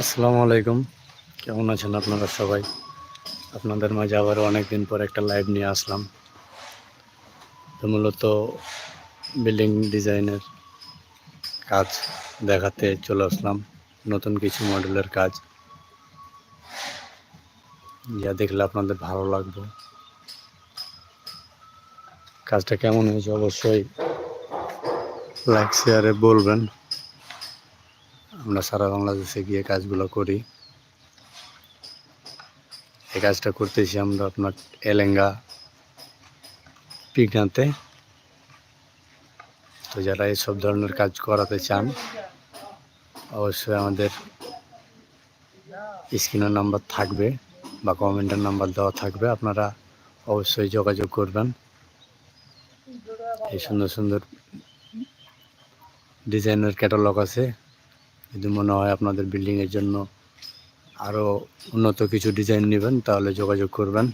আসসালামু আলাইকুম। কেমন আছেন আপনারা সবাই? আপনাদের মাঝে আবারও অনেকদিন পর একটা লাইভ নিয়ে আসলাম। তো মূলত বিল্ডিং ডিজাইনের কাজ দেখাতে চলে আসলাম। নতুন কিছু মডেলের কাজ। যা দেখলে আপনাদের ভালো লাগবে। কাজটা কেমন হয়েছে অবশ্যই লাইক শেয়ারে বলবেন। আমরা সারা বাংলাদেশে গিয়ে কাজগুলো করি। এই কাজটা করতেছি আমরা আপনার এলেঙ্গা পিকনাতে। তো যারা এইসব ধরনের কাজ করাতে চান, অবশ্যই আমাদের স্ক্রিনের নাম্বার থাকবে বা কমেন্টের নাম্বার দেওয়া থাকবে। আপনারা অবশ্যই যোগাযোগ করবেন। এই সুন্দর সুন্দর ডিজাইনের ক্যাটালগ আছে। যদি মনে হয় আপনাদের বিল্ডিংয়ের জন্য আরও উন্নত কিছু ডিজাইন নেবেন তাহলে যোগাযোগ করবেন।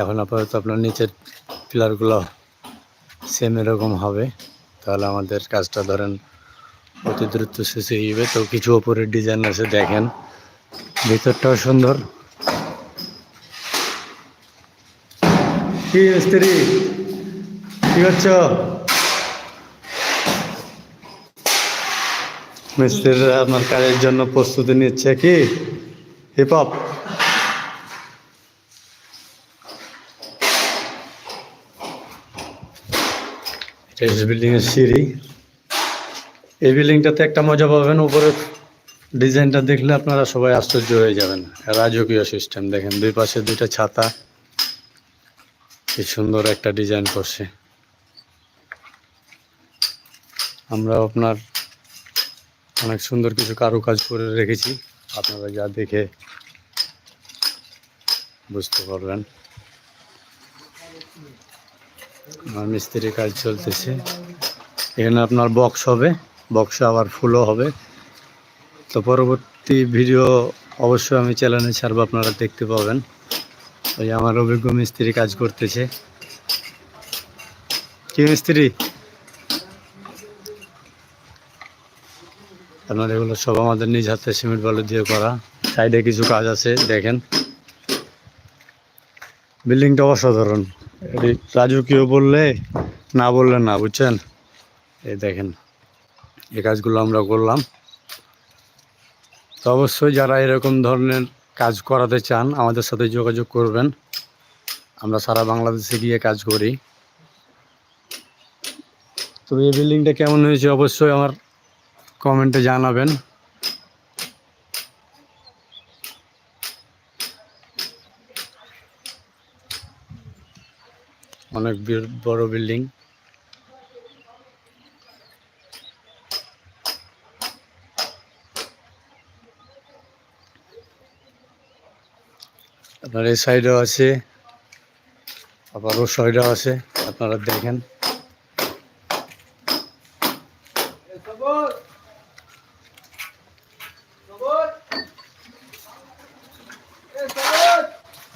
এখন আপাতত আপনার নিচের পিলারগুলো সেম এরকম হবে। তাহলে আমাদের কাজটা ধরেন অতি দ্রুত শেষ হয়ে যাবে। তো কিছু ওপরের ডিজাইন আছে, দেখেন। ভিতরটাও সুন্দর। কি মিস্ত্রি? কি করছ? মিস্ত্রিরা আপনার কাজের জন্য প্রস্তুতি নিচ্ছে কি? হিপ হপ এটা বিল্ডিং এর সিঁড়ি, এই বিল্ডিংটাতে একটা মজা পাবেন উপরের ডিজাইনটা দেখলে আপনারা সবাই আশ্চর্য হয়ে যাবেন। রাজকীয় সিস্টেম দেখেন, দুই পাশে দুইটা ছাতা। কি সুন্দর একটা ডিজাইন করছে। আমরা আপনার অনেক সুন্দর কিছু কারুকাজ করে রেখেছি। আপনারা যা দেখে বুঝতে পারবেন। আমার মিস্ত্রির কাজ চলতেছে। এখানে আপনার বক্স হবে। বক্সে আবার ফুলও হবে। তো পরবর্তী ভিডিও অবশ্যই আমি চ্যানেলে ছাড়বো, আপনারা দেখতে পাবেন। ওই আমার অভিজ্ঞ মিস্ত্রি কাজ করতেছে। কি মিস্ত্রি? আপনার এগুলো সব আমাদের নিজ হাতে সিমেন্ট বালু দিয়ে করা। সাইডে কিছু কাজ আছে, দেখেন। বিল্ডিংটা অসাধারণ। রাজকীয় বললে? না বললে না, বুঝছেন? এই দেখেন, এই কাজগুলো আমরা করলাম। তো অবশ্যই যারা এরকম ধরনের কাজ করাতে চান, আমাদের সাথে যোগাযোগ করবেন। আমরা সারা বাংলাদেশে গিয়ে কাজ করি। তো এই বিল্ডিংটা কেমন হয়েছে অবশ্যই আমার কমেন্টে জানাবেন। অনেক বড় বিল্ডিং। আপনার এই সাইডেও আছে, আবার ও সাইডেও আছে, আপনারা দেখেন।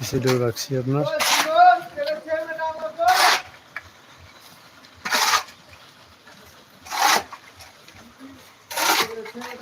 সেটাও রাখছি আপনার।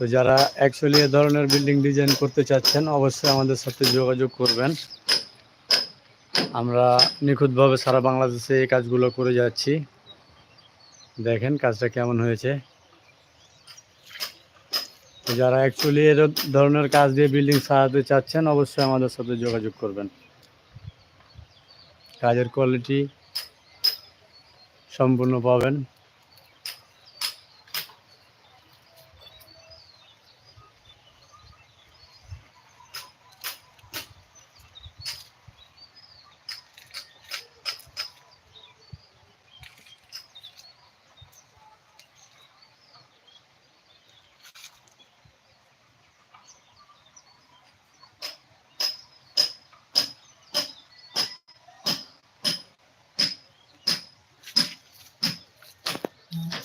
তো যারা অ্যাকচুয়ালি এ ধরনের বিল্ডিং ডিজাইন করতে চাচ্ছেন, অবশ্যই আমাদের সাথে যোগাযোগ করবেন। আমরা নিখুঁতভাবে সারা বাংলাদেশে এই কাজগুলো করে যাচ্ছি। দেখেন কাজটা কেমন হয়েছে। যারা অ্যাকচুয়ালি এর ধরনের কাজ দিয়ে বিল্ডিং সাজাতে চাচ্ছেন, অবশ্যই আমাদের সাথে যোগাযোগ করবেন। কাজের কোয়ালিটি সম্পূর্ণ পাবেন। Mm-hmm.